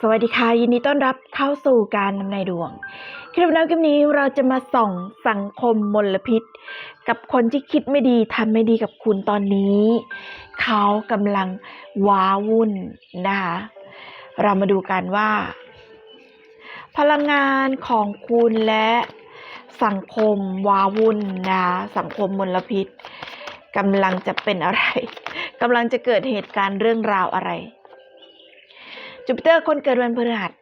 สวัสดีค่ะ ยินดีต้อนรับเข้าสู่การนำนายดวง คลิปนี้คลิปนี้เราจะมาส่องสังคมมลพิษ กับคนที่คิดไม่ดีทำไม่ดีกับคุณตอนนี้ เขากำลังว้าวุ่นนะคะเรามาดูกันว่า พลังงานของคุณและสังคมว้าวุ่นนะสังคมมลพิษกำลังจะเป็นอะไรกำลังจะเกิดเหตุการณ์เรื่องราวอะไร จูปิเตอร์คนเกิดวันพฤหัส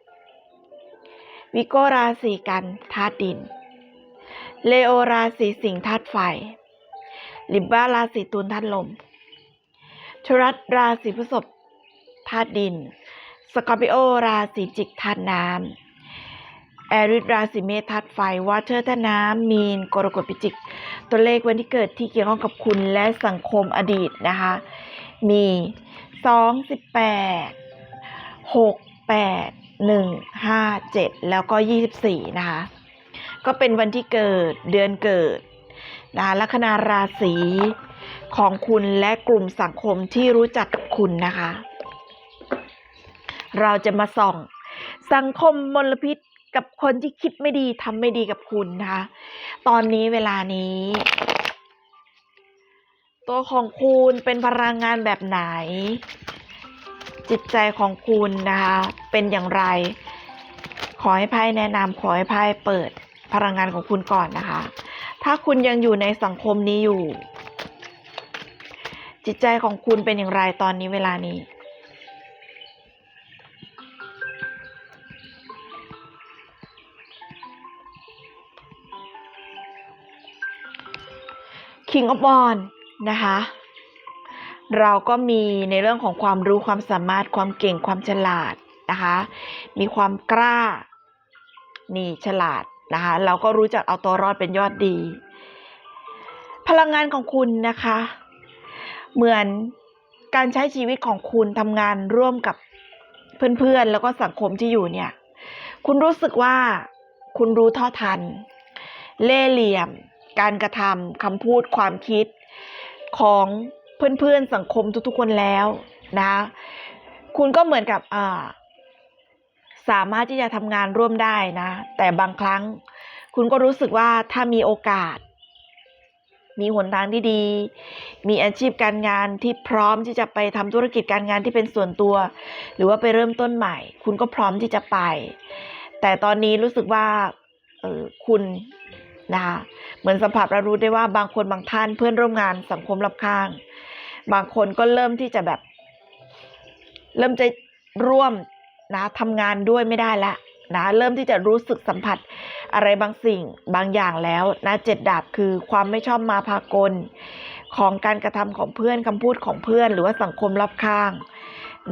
วิโกราศีกันธาตุดิน เลโอราศีสิงห์ธาตุไฟ ลิบบ้าราศีตุลธาตุลมชรัตราศีพฤษภธาตุดิน สกอร์ปิโอราศีจิกธาตุน้ำแอริสราศีเมษธาตุไฟวอเตอร์ธาตุน้ำมีนกรกฎพิจิก ตัวเลขวันที่เกิดที่เกี่ยวข้องกับคุณและสังคมอดีตนะคะ มีสองสิบแปด หกแปดหนึ่งห้าเจ็ดแล้วก็ยี่สิบสี่นะคะ ก็เป็นวันที่เกิดเดือนเกิดนะคะลัคนาราศีของคุณและกลุ่มสังคมที่รู้จักกับคุณนะคะ เราจะมาส่องสังคมมลพิษกับคนที่คิดไม่ดีทำไม่ดีกับคุณนะคะ ตอนนี้เวลานี้ ตัวของคุณเป็นพลังงานแบบไหน จิตใจของคุณนะคะ เป็นอย่างไร ขอให้ไพ่แนะนำขอให้ไพ่เปิดพลังงานของคุณก่อนนะคะ ถ้าคุณยังอยู่ในสังคมนี้อยู่ จิตใจของคุณเป็นอย่างไรตอนนี้เวลานี้ King of w a n d นะคะ เราก็มีในเรื่องของความรู้ความสามารถความเก่งความฉลาดนะคะ มีความกล้า นี่ฉลาดนะคะ เราก็รู้จักเอาตัวรอดเป็นยอดดี พลังงานของคุณนะคะ เหมือนการใช้ชีวิตของคุณทำงานร่วมกับเพื่อนๆ แล้วก็สังคมที่อยู่เนี่ย คุณรู้สึกว่าคุณรู้ท่าทัน เล่เหลี่ยม การกระทำคำพูดความคิดของ เพื่อนๆสังคมทุกๆคนแล้วนะคุณก็เหมือนกับสามารถที่จะทำงานร่วมได้นะ แต่บางครั้งคุณก็รู้สึกว่าถ้ามีโอกาส มีหนทางที่ดี มีอาชีพการงานที่พร้อมที่จะไปทำธุรกิจการงานที่เป็นส่วนตัว หรือว่าไปเริ่มต้นใหม่ คุณก็พร้อมที่จะไป แต่ตอนนี้รู้สึกว่าออคุณ นะคะเหมือนสัมผัสรับรู้ได้ว่าบางคนบางท่านเพื่อนร่วมงานสังคมรอบข้าง บางคนก็เริ่มที่จะแบบ เริ่มจะร่วมนะทำงานด้วยไม่ได้ละนะเริ่มที่จะรู้สึกสัมผัสอะไรบางสิ่งบางอย่างแล้วนะเจ็ดดาบคือความไม่ชอบมาพากลของการกระทำของเพื่อนคำพูดของเพื่อน หรือว่าสังคมรอบข้าง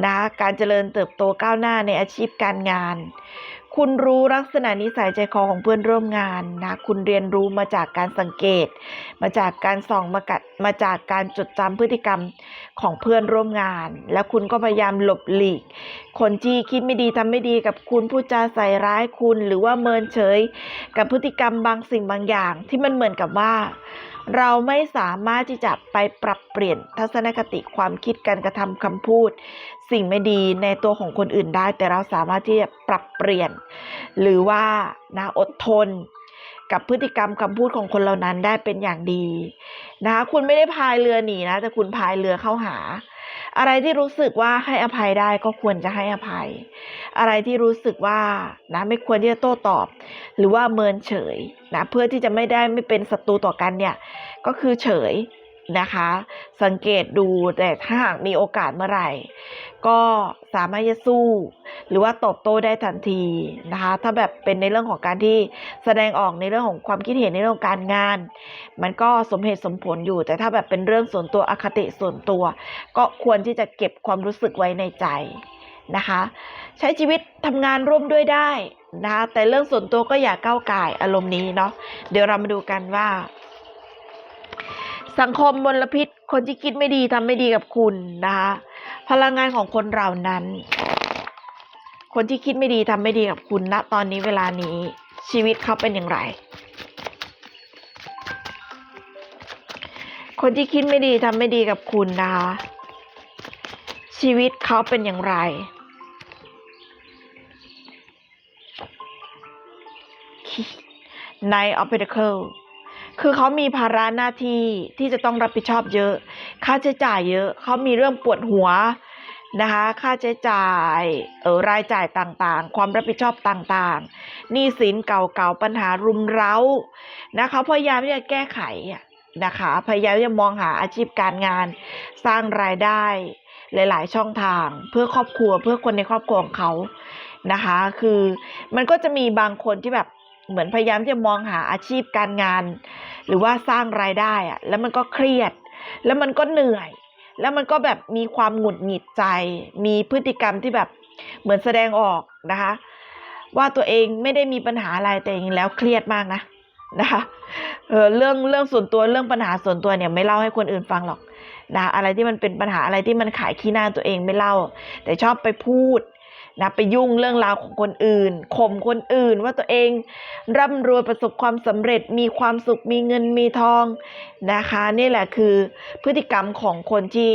นะการเจริญเติบโตก้าวหน้าในอาชีพการงาน คุณรู้ลักษณะนิสัยใจคอของเพื่อนร่วมงานนะ คุณเรียนรู้มาจากการสังเกต มาจากการส่องมากัดมาจากการจดจำพฤติกรรมของเพื่อนร่วมงาน แล้วคุณก็พยายามหลบหลีก คนที่คิดไม่ดีทำไม่ดีกับคุณพูดจาใส่ร้ายคุณ หรือว่าเมินเฉย กับพฤติกรรมบางสิ่งบางอย่าง ที่มันเหมือนกับว่า เราไม่สามารถที่จะไปปรับเปลี่ยนทัศนคติความคิดการกระทำคำพูด สิ่งไม่ดีในตัวของคนอื่นได้ แต่เราสามารถที่จะปรับเปลี่ยน หรือว่านะอดทน กับพฤติกรรมคำพูดของคนเหล่านั้นได้เป็นอย่างดีนะคะคุณไม่ได้พายเรือหนีนะแต่คุณพายเรือเข้าหา อะไรที่รู้สึกว่าให้อภัยได้ก็ควรจะให้อภัย อะไรที่รู้สึกว่านะไม่ควรที่จะโต้ตอบ หรือว่าเมินเฉยนะเพื่อที่จะไม่ได้ไม่เป็นศัตรูต่อกันเนี่ยก็คือเฉย นะคะ สังเกตดูแต่ถ้าหากมีโอกาสเมื่อไหร่ ก็สามารถจะสู้ หรือว่าตอบโต้ได้ทันทีนะคะ ถ้าแบบเป็นในเรื่องของการที่แสดงออกในเรื่องของความคิดเห็นในเรื่องการงาน มันก็สมเหตุสมผลอยู่ แต่ถ้าแบบเป็นเรื่องส่วนตัวอคติส่วนตัว ก็ควรที่จะเก็บความรู้สึกไว้ในใจนะคะ ใช้ชีวิตทำงานร่วมด้วยได้นะคะแต่เรื่องส่วนตัวก็อย่าก้าวไก่อารมณ์นี้เนาะเดี๋ยวเรามาดูกันว่า สังคมมลพิษ คนที่คิดไม่ดีทำไม่ดีกับคุณนะคะพลังงานของคนเรานั้น คนที่คิดไม่ดีทำไม่ดีกับคุณณตอนนี้เวลานี้ชีวิตเขาเป็นอย่างไร คนที่คิดไม่ดีทำไม่ดีกับคุณนะคะชีวิตเขาเป็นอย่างไรใน of Pentacle คือเขามีภาระหน้าที่ที่จะต้องรับผิดชอบเยอะ ค่าใช้จ่ายเยอะ เขามีเรื่องปวดหัวนะคะ ค่าใช้จ่ายเออรายจ่ายต่างๆ ความรับผิดชอบต่างๆหนี้สินเก่าๆปัญหารุมเร้านะคะพยายามที่จะแก้ไขนะคะ พยายามจะมองหาอาชีพการงาน สร้างรายได้หลาย ๆ ช่องทาง เพื่อครอบครัวเพื่อคนในครอบครัวของเขานะคะ คือมันก็จะมีบางคนที่แบบ เหมือนพยายามที่จะมองหาอาชีพการงาน หรือว่าสร้างรายได้อะแล้วมันก็เครียด แล้วมันก็เหนื่อย แล้วมันก็แบบมีความหงุดหงิดใจ มีพฤติกรรมที่แบบเหมือนแสดงออกนะคะ ว่าตัวเองไม่ได้มีปัญหาอะไรแต่จริงๆแล้วเครียดมากนะนะคะเออเรื่องเรื่องส่วนตัวเรื่องปัญหาส่วนตัวเนี่ยไม่เล่าให้คนอื่นฟังหรอกนะอะไรที่มันเป็นปัญหาอะไรที่มันขายขี้หน้าตัวเองไม่เล่า แต่ชอบไปพูด นะไปยุ่งเรื่องราวของคนอื่นข่มคนอื่นว่าตัวเองร่ำรวยประสบความสำเร็จมีความสุขมีเงินมีทองนะคะนี่แหละคือพฤติกรรมของคนที่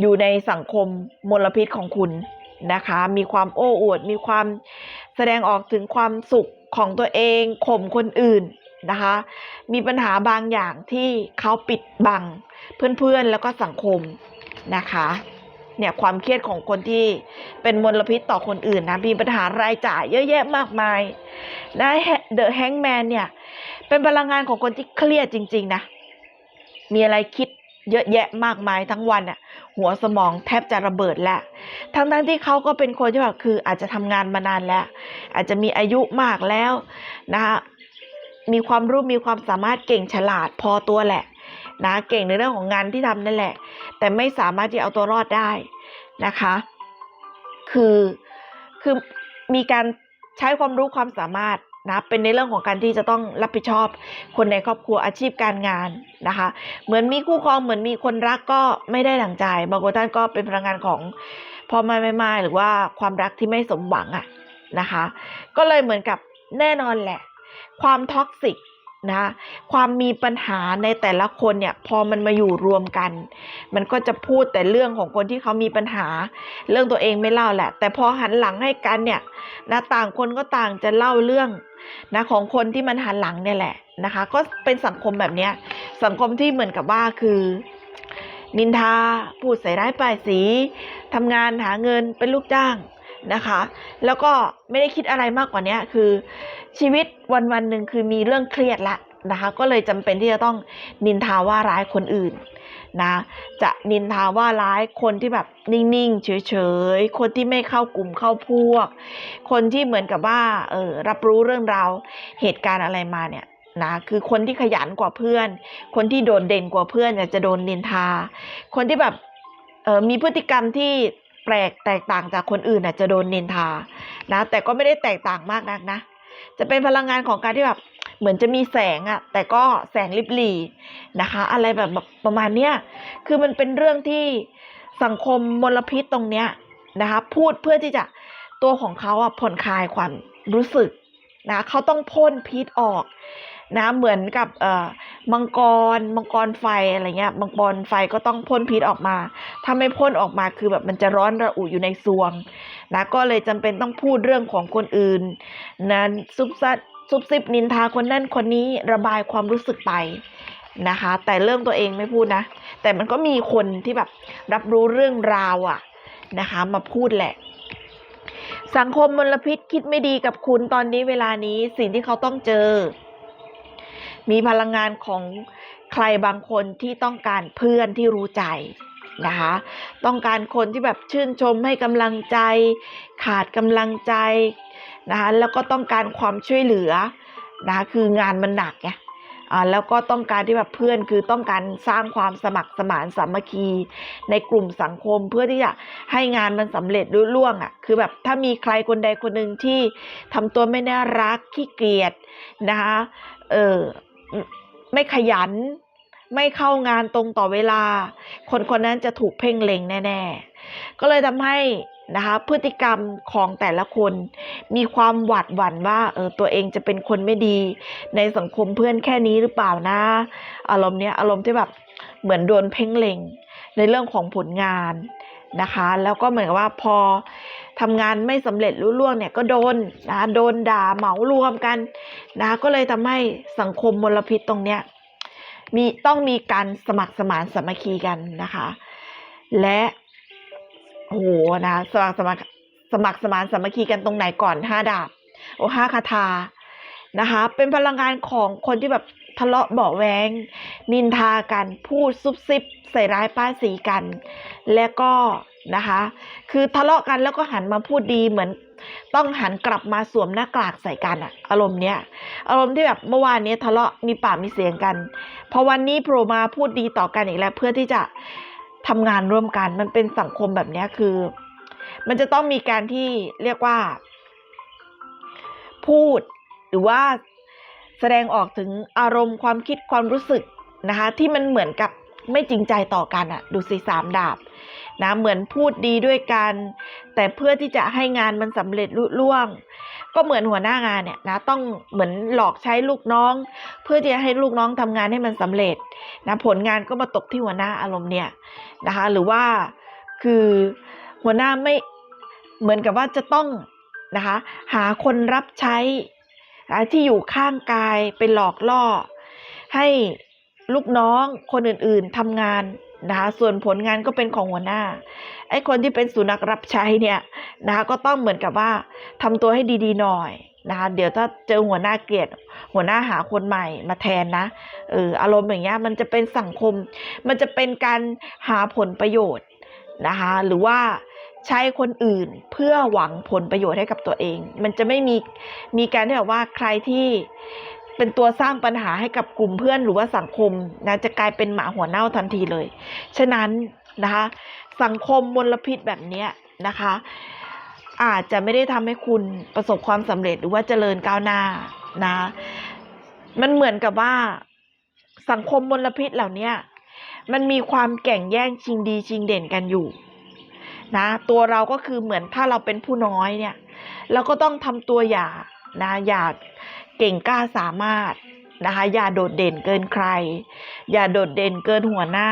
อยู่ในสังคมมลพิษของคุณนะคะ มีความโอ้อวด มีความแสดงออกถึงความสุขของตัวเองข่มคนอื่นนะคะ มีปัญหาบางอย่างที่เขาปิดบังเพื่อนๆแล้วก็สังคมนะคะ เนี่ยความเครียดของคนที่เป็นมลพิษต่อคนอื่นนะมีปัญหารายจ่ายเยอะแยะมากมายได้เดอะแฮงแมนเนี่ยเป็นพลังงานของคนที่เครียดจริง ๆ นะ มีอะไรคิดเยอะแยะมากมายทั้งวันอะหัวสมองแทบจะระเบิดแล้วทั้งทั้งๆที่เขาก็เป็นคนที่แบบคืออาจจะทำงานมานานแล้ว อาจจะมีอายุมากแล้วนะคะมีความรู้มีความสามารถเก่งฉลาดพอตัวแหละ นะเก่งในเรื่องของงานที่ทำนั่นแหละ แต่ไม่สามารถที่เอาตัวรอดได้นะคะ คือคือมีการใช้ความรู้ความสามารถนะเป็นในเรื่องของการที่จะต้องรับผิดชอบ คนในครอบครัวอาชีพการงานนะคะ เหมือนมีคู่ครองเหมือนมีคนรักก็ไม่ได้ดั่งใจบางคนท่านก็เป็นพลังงานของพ่อแม่แม่ไม้หรือว่าความรักที่ไม่สมหวังอะนะคะ ก็เลยเหมือนกับแน่นอนแหละ ความท็อกซิก นะความมีปัญหาในแต่ละคนเนี่ยพอมันมาอยู่รวมกัน มันก็จะพูดแต่เรื่องของคนที่เขามีปัญหา เรื่องตัวเองไม่เล่าแหละ แต่พอหันหลังให้กันเนี่ยนะต่างคนก็ต่างจะเล่าเรื่องนะของคนที่มันหันหลังเนี่ยแหละนะคะ ก็เป็นสังคมแบบเนี้ยสังคมที่เหมือนกับว่าคือ นินทาพูดใส่ร้ายป้ายสีทำงานหาเงินเป็นลูกจ้าง นะคะ แล้วก็ไม่ได้คิดอะไรมากกว่านี้คือ ชีวิตวันวันหนึ่งคือมีเรื่องเครียดละนะคะ ก็เลยจำเป็นที่จะต้องนินทาว่าร้ายคนอื่นนะจะนินทาว่าร้ายคนที่แบบนิ่งๆเฉยๆ คนที่ไม่เข้ากลุ่มเข้าพวก คนที่เหมือนกับว่าเออรับรู้เรื่องราวเหตุการณ์อะไรมาเนี่ยนะคือคนที่ขยันกว่าเพื่อน คนที่โดดเด่นกว่าเพื่อนจะโดนนินทา คนที่แบบเออมีพฤติกรรมที่ ปลกแตกต่างจากคนอื่นน่ะจะโดนนินทานะ แต่ก็ไม่ได้แตกต่างมากนักนะ จะเป็นพลังงานของการที่แบบเหมือนจะมีแสงอะแต่ก็แสงลิบหลีนะคะ อะไรแบบแบบประมาณเนี้ยคือมันเป็นเรื่องที่สังคมมลพิษตรงเนี้ยนะคะพูดเพื่อที่จะตัวของเขาอะผ่อนคลายความรู้สึกนะเขาต้องพ่นพิษออก นะเหมือนกับเอ่อมังกรมังกรไฟอะไรเงี้ยมังกรไฟก็ต้องพ่นพิษออกมา ถ้าไม่พ่นออกมาคือแบบมันจะร้อนระอุอยู่ในซวงนะก็เลยจำเป็นต้องพูดเรื่องของคนอื่นนะซุบซัดซุบซิบนินทาคนนั่นคนนี้ระบายความรู้สึกไปนะคะ แต่เรื่องตัวเองไม่พูดนะ แต่มันก็มีคนที่แบบรับรู้เรื่องราวอะนะคะมาพูดแหละสังคมมลพิษคิดไม่ดีกับคุณตอนนี้เวลานี้สิ่งที่เขาต้องเจอ มีพลังงานของใครบางคนที่ต้องการเพื่อนที่รู้ใจนะคะ ต้องการคนที่แบบชื่นชมให้กำลังใจ ขาดกำลังใจนะคะแล้วก็ต้องการความช่วยเหลือนะคะคืองานมันหนักไงอ่าแล้วก็ต้องการที่แบบเพื่อนคือต้องการสร้างความสมัครสมานสามัคคี ในกลุ่มสังคมเพื่อที่จะให้งานมันสำเร็จรุ่ล่วงอะคือแบบถ้ามีใครคนใดคนหนึ่งที่ทำตัวไม่น่ารักขี้เกียจนะคะเออ ไม่ขยัน ไม่เข้างานตรงต่อเวลา คนคนนั้นจะถูกเพ่งเล็งแน่ ๆ ก็เลยทำให้นะคะพฤติกรรมของแต่ละคน มีความหวาดหวั่นว่าเออตัวเองจะเป็นคนไม่ดี ในสังคมเพื่อนแค่นี้หรือเปล่านะ อารมณ์เนี้ยอารมณ์ที่แบบเหมือนโดนเพ่งเล็งในเรื่องของผลงาน นะคะ แล้วก็เหมือนกับว่าพอทำงานไม่สำเร็จรุ่ล่วงเนี่ยก็โดนนะโดนด่าเหมารวมกันนะะก็เลยทำให้สังคมมลพิษตรงเนี้ยมีต้องมีการสมัครสมานสามัคคีกันนะคะ และโอ้โหนะสมัครสมัครสมัครสมานสามัคคีกันตรงไหนก่อนห้าดาบโอ้ห้าคาถานะคะ เป็นพลังงานของคนที่แบบ ทะเลาะเบาแวงนินทากันพูดซุบซิบใส่ร้ายป้ายสีกัน แล้วก็นะคะ คือทะเลาะกันแล้วก็หันมาพูดดีเหมือนต้องหันกลับมาสวมหน้ากากใส่กันอะอารมณ์เนี้ยอารมณ์ที่แบบเมื่อวานนี้ทะเลาะมีปากมีเสียงกันพอวันนี้โผล่มาพูดดีต่อกันอีกแล้ว เพื่อที่จะทำงานร่วมกัน มันเป็นสังคมแบบเนี้ยคือ มันจะต้องมีการที่เรียกว่า พูดหรือว่า แสดงออกถึงอารมณ์ความคิดความรู้สึกนะคะ ที่มันเหมือนกับไม่จริงใจต่อกันอะดูสิสามดาบนะเหมือนพูดดีด้วยกัน แต่เพื่อที่จะให้งานมันสำเร็จลุล่วง ก็เหมือนหัวหน้างานเนี่ยนะต้องเหมือนหลอกใช้ลูกน้อง เพื่อที่จะให้ลูกน้องทำงานให้มันสำเร็จนะผลงานก็มาตกที่หัวหน้าอารมณ์เนี่ยนะคะ หรือว่าคือหัวหน้าไม่เหมือนกับว่าจะต้องนะคะหาคนรับใช้ ที่อยู่ข้างกายไปหลอกล่อ ให้ลูกน้องคนอื่นๆทำงานนะคะส่วนผลงานก็เป็นของหัวหน้าไอ้คนที่เป็นสุนัขรับใช้เนี่ยนะคะก็ต้องเหมือนกับว่าทำตัวให้ดีๆหน่อยนะคะเดี๋ยวถ้าเจอหัวหน้าเกลียดหัวหน้าหาคนใหม่มาแทนนะเอออารมณ์อย่างเงี้ยมันจะเป็นสังคม มันจะเป็นการหาผลประโยชน์นะคะหรือว่า ใช้คนอื่นเพื่อหวังผลประโยชน์ให้กับตัวเอง มันจะไม่มีมีการที่แบบว่าใครที่เป็นตัวสร้างปัญหาให้กับกลุ่มเพื่อนหรือว่าสังคมนะจะกลายเป็นหมาหัวเน่าทันทีเลย ฉะนั้นนะคะ สังคมมลพิษแบบนี้นะคะ อาจจะไม่ได้ทำให้คุณประสบความสำเร็จหรือว่าเจริญก้าวหน้านะ มันเหมือนกับว่าสังคมมลพิษเหล่านี้มันมีความแข่งแย่งชิงดีชิงเด่นกันอยู่ นะ ตัวเราก็คือเหมือนถ้าเราเป็นผู้น้อยเนี่ย เราก็ต้องทำตัวอย่านะอย่าเก่งกล้าสามารถนะคะอย่าโดดเด่นเกินใคร อย่าโดดเด่นเกินหัวหน้า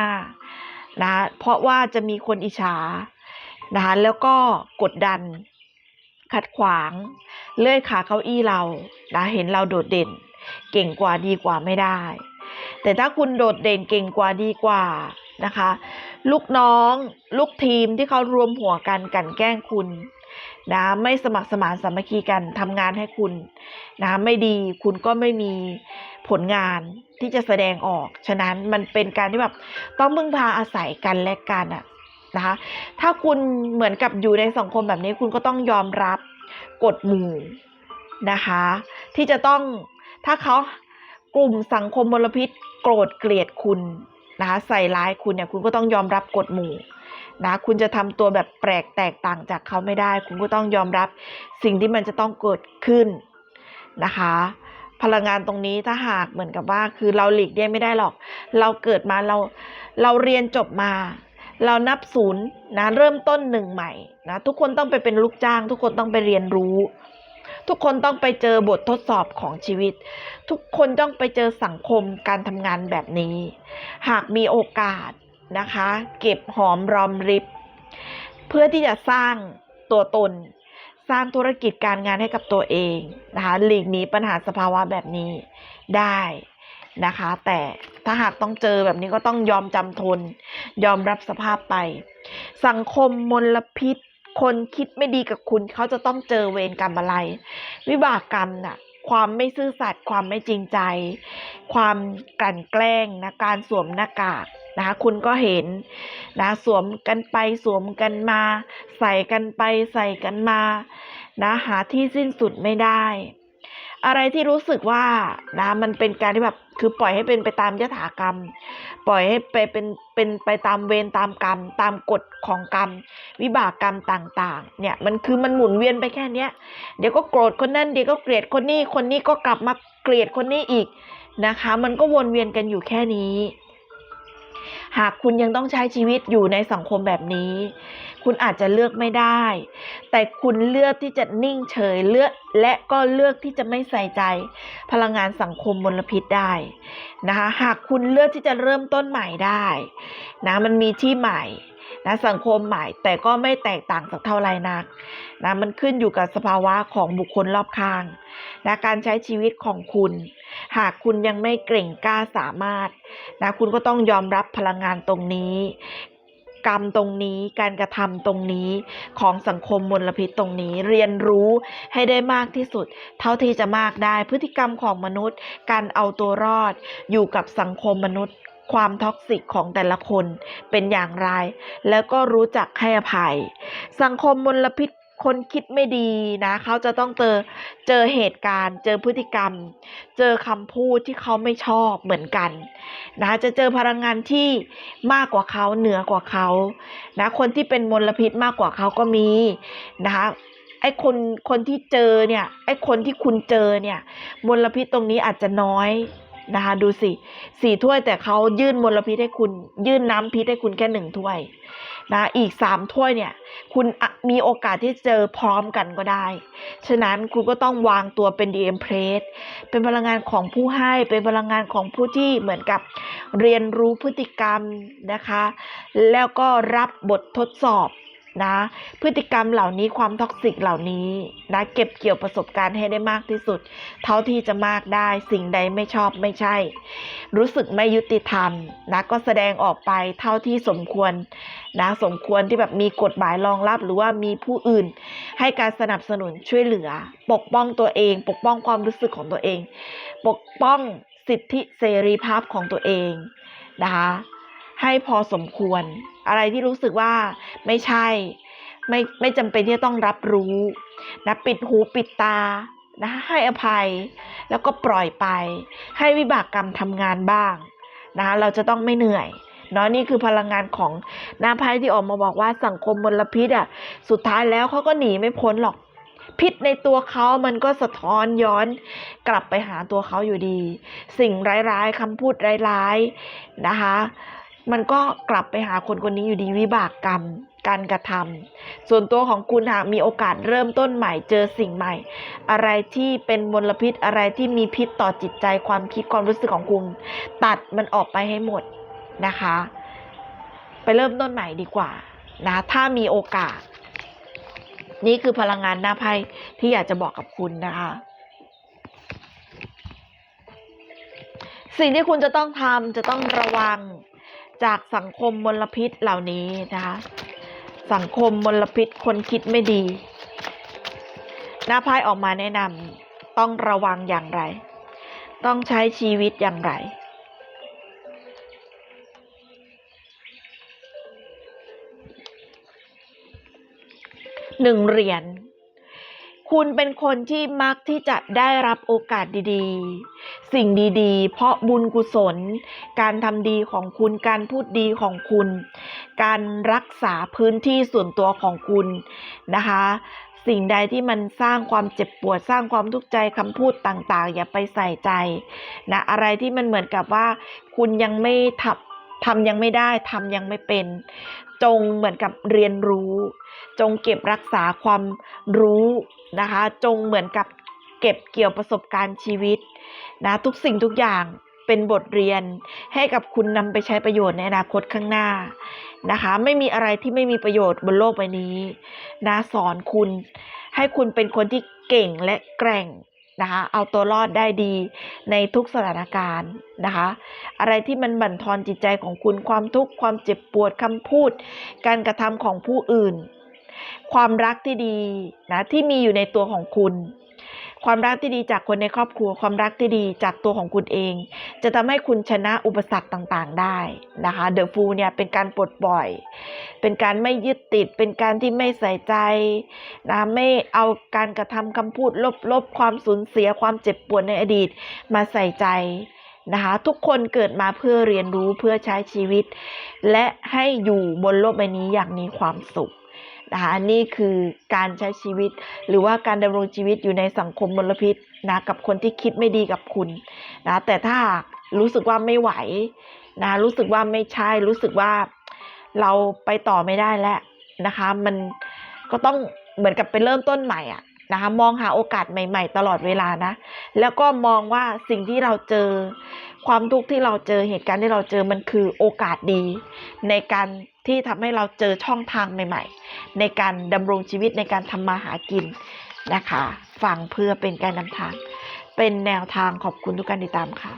นะเพราะว่าจะมีคนอิจฉานะคะแล้วก็กดดันขัดขวาง เลื่อยขาเก้าอี้เรานะเห็นเราโดดเด่น เก่งกว่าดีกว่าไม่ได้ แต่ถ้าคุณโดดเด่นเก่งกว่าดีกว่า นะคะ ลูกน้อง ลูกทีมที่เขารวมหัวกันกันแกล้งคุณนะไม่สมัครสมานสามัคคีกันทำงานให้คุณนะไม่ดีคุณก็ไม่มีผลงานที่จะแสดงออก ฉะนั้นมันเป็นการที่แบบต้องพึ่งพาอาศัยกันและกันอะนะคะถ้าคุณเหมือนกับอยู่ในสังคมแบบนี้คุณก็ต้องยอมรับกฎหมู่นะคะ ที่จะต้องถ้าเขากลุ่มสังคมมลพิษโกรธเกลียดคุณ นะคะใส่ร้ายคุณเนี่ยคุณก็ต้องยอมรับกฎหมู่นะคุณจะทำตัวแบบแปลกแตกต่างจากเขาไม่ได้ คุณก็ต้องยอมรับสิ่งที่มันจะต้องเกิดขึ้นนะคะ พลังงานตรงนี้ถ้าหากเหมือนกับว่าคือเราหลีกเลี่ยงไม่ได้หรอก เราเกิดมาเราเราเรียนจบมา เรานับศูนย์นะเริ่มต้นหนึ่งใหม่นะทุกคนต้องไปเป็นลูกจ้าง ทุกคนต้องไปเรียนรู้ ทุกคนต้องไปเจอบททดสอบของชีวิต ทุกคนต้องไปเจอสังคมการทำงานแบบนี้ หากมีโอกาสนะคะ เก็บหอมรอมริบ เพื่อที่จะสร้างตัวตน สร้างธุรกิจการงานให้กับตัวเองนะคะหลีกหนีปัญหาสภาวะแบบนี้ได้นะคะ แต่ถ้าหากต้องเจอแบบนี้ก็ต้องยอมจำทน ยอมรับสภาพไป สังคมมลพิษ คนคิดไม่ดีกับคุณเขาจะต้องเจอเวรกรรมอะไร วิบากกรรมน่ะ ความไม่ซื่อสัตย์ความไม่จริงใจ ความกลั่นแกล้งนะการสวมหน้ากากนะคะคุณก็เห็นนะสวมกันไปสวมกันมา ใส่กันไปใส่กันมานะหาที่สิ้นสุดไม่ได้ อะไรที่รู้สึกว่านะมันเป็นการที่แบบคือปล่อยให้เป็นไปตามยถากรรม ปล่อยให้ไปเป็นเป็นไปตามเวรตามกรรม ตามกฎของกรรม วิบากกรรมต่าง ๆ เนี่ยมันคือมันหมุนเวียนไปแค่เนี้ย เดี๋ยวก็โกรธคนนั่นเดี๋ยวก็เกลียดคนนี้คนนี้ก็กลับมาเกลียดคนนี้อีกนะคะ มันก็วนเวียนกันอยู่แค่นี้ หากคุณยังต้องใช้ชีวิตอยู่ในสังคมแบบนี้ คุณอาจจะเลือกไม่ได้ แต่คุณเลือกที่จะนิ่งเฉยเลือกและก็เลือกที่จะไม่ใส่ใจ พลังงานสังคมมลพิษได้นะคะ หากคุณเลือกที่จะเริ่มต้นใหม่ได้นะมันมีที่ใหม่ นะสังคมใหม่แต่ก็ไม่แตกต่างจากเท่าไรนักนะมันขึ้นอยู่กับสภาวะของบุคคลรอบข้างนะการใช้ชีวิตของคุณ หากคุณยังไม่เก่งกล้าสามารถนะคุณก็ต้องยอมรับพลังงานตรงนี้กรรมตรงนี้การกระทำตรงนี้ของสังคมมลพิษตรงนี้เรียนรู้ให้ได้มากที่สุด เท่าที่จะมากได้พฤติกรรมของมนุษย์ การเอาตัวรอดอยู่กับสังคมมนุษย์ ความท็อกซิกของแต่ละคนเป็นอย่างไร แล้วก็รู้จักให้อภัย สังคมมลพิษคนคิดไม่ดีนะ เขาจะต้องเจอเจอเหตุการณ์ เจอพฤติกรรม เจอคำพูดที่เขาไม่ชอบเหมือนกัน นะจะเจอพลังงานที่มากกว่าเขาเหนือกว่าเขานะคนที่เป็นมลพิษมากกว่าเขาก็มีนะคะไอ้คนคนที่เจอเนี่ยไอ้คนที่คุณเจอเนี่ย มลพิษตรงนี้อาจจะน้อย นะคะดูสิสี่ถ้วยแต่เขายื่นมลพิษให้คุณ ยื่นน้ำพิษให้คุณแค่หนึ่งถ้วยนะอีกสามถ้วยเนี่ยคุณมีโอกาสที่เจอพร้อมกันก็ได้ ฉะนั้นคุณก็ต้องวางตัวเป็น DM p r e s เป็นพลังงานของผู้ให้ เป็นพลังงานของผู้ที่เหมือนกับเรียนรู้พฤติกรรมนะคะ แล้วก็รับบททดสอบ นะ พฤติกรรมเหล่านี้ความท็อกซิกเหล่านี้นะเก็บเกี่ยวประสบการณ์ให้ได้มากที่สุด เท่าที่จะมากได้สิ่งใดไม่ชอบไม่ใช่ รู้สึกไม่ยุติธรรมนะก็แสดงออกไปเท่าที่สมควรนะสมควรที่แบบมีกฎหมายรองรับหรือว่ามีผู้อื่น ให้การสนับสนุนช่วยเหลือ ปกป้องตัวเอง ปกป้องความรู้สึกของตัวเอง ปกป้องสิทธิเสรีภาพของตัวเองนะคะ ให้พอสมควร อะไรที่รู้สึกว่าไม่ใช่ ไม่ไม่จำเป็นที่จะต้องรับรู้นะปิดหูปิดตานะให้อภัย แล้วก็ปล่อยไป ให้วิบากกรรมทำงานบ้างนะคะเราจะต้องไม่เหนื่อยเนาะนี่คือพลังงานของหน้าไพ่ที่ออกมาบอกว่าสังคมมลพิษอะสุดท้ายแล้วเขาก็หนีไม่พ้นหรอก พิษในตัวเขามันก็สะท้อนย้อนกลับไปหาตัวเขาอยู่ดี สิ่งร้ายๆคำพูดร้ายๆนะคะ มันก็กลับไปหาคนคนนี้อยู่ดีวิบากกรรมการกระทำส่วนตัวของคุณหากมีโอกาสเริ่มต้นใหม่เจอสิ่งใหม่ อะไรที่เป็นมลพิษอะไรที่มีพิษต่อจิตใจความคิดความรู้สึกของคุณ ตัดมันออกไปให้หมดนะคะ ไปเริ่มต้นใหม่ดีกว่านะถ้ามีโอกาส นี่คือพลังงานหน้าไพ่ที่อยากจะบอกกับคุณนะคะสิ่งที่คุณจะต้องทำจะต้องระวัง จากสังคมมลพิษเหล่านี้นะคะ สังคมมลพิษคนคิดไม่ดี หน้าไพ่ออกมาแนะนำต้องระวังอย่างไร ต้องใช้ชีวิตอย่างไรหนึ่งเหรียญ คุณเป็นคนที่มักที่จะได้รับโอกาสดีๆ สิ่งดีๆ เพราะบุญกุศล การทำดีของคุณ การพูดดีของคุณ การรักษาพื้นที่ส่วนตัวของคุณนะคะ สิ่งใดที่มันสร้างความเจ็บปวดสร้างความทุกข์ใจคำพูดต่างๆ อย่าไปใส่ใจนะอะไรที่มันเหมือนกับว่า คุณยังไม่ทำทำยังไม่ได้ทำยังไม่เป็น จงเหมือนกับเรียนรู้ จงเก็บรักษาความรู้ นะคะ จงเหมือนกับเก็บเกี่ยวประสบการณ์ชีวิตนะทุกสิ่งทุกอย่างเป็นบทเรียนให้กับคุณนำไปใช้ประโยชน์ในอนาคตข้างหน้านะคะ ไม่มีอะไรที่ไม่มีประโยชน์บนโลกใบนี้นะสอนคุณ ให้คุณเป็นคนที่เก่งและแกร่งนะคะ เอาตัวรอดได้ดีในทุกสถานการณ์นะคะ อะไรที่มันบั่นทอนจิตใจของคุณความทุกข์ความเจ็บปวดคำพูด การกระทำของผู้อื่น ความรักที่ดีนะที่มีอยู่ในตัวของคุณ ความรักที่ดีจากคนในครอบครัว ความรักที่ดีจากตัวของคุณเอง จะทำให้คุณชนะอุปสรรคต่างๆ ได้นะคะเดอะฟูเนี่ยเป็นการปลดปล่อย เป็นการไม่ยึดติด เป็นการที่ไม่ใส่ใจนะไม่เอาการกระทำคำพูดลบๆความสูญเสียความเจ็บปวดในอดีตมาใส่ใจนะคะทุกคนเกิดมาเพื่อเรียนรู้เพื่อใช้ชีวิต และให้อยู่บนโลกใบนี้อย่างมีความสุข นะคะนี่คือการใช้ชีวิต หรือว่าการดำรงชีวิตอยู่ในสังคมมลพิษนะกับคนที่คิดไม่ดีกับคุณนะแต่ถ้ารู้สึกว่าไม่ไหวนะรู้สึกว่าไม่ใช่รู้สึกว่าเราไปต่อไม่ได้แล้วนะคะ มันก็ต้องเหมือนกับไปเริ่มต้นใหม่อะนะคะมองหาโอกาสใหม่ ๆ ตลอดเวลานะ แล้วก็มองว่าสิ่งที่เราเจอ ความทุกข์ที่เราเจอเหตุการณ์ที่เราเจอมันคือโอกาสดี ในการ ที่ทำให้เราเจอช่องทางใหม่ ๆ ในการดำรงชีวิตในการทำมาหากินนะคะ ฟังเพื่อเป็นการนำทาง เป็นแนวทางขอบคุณทุกการติดตามค่ะ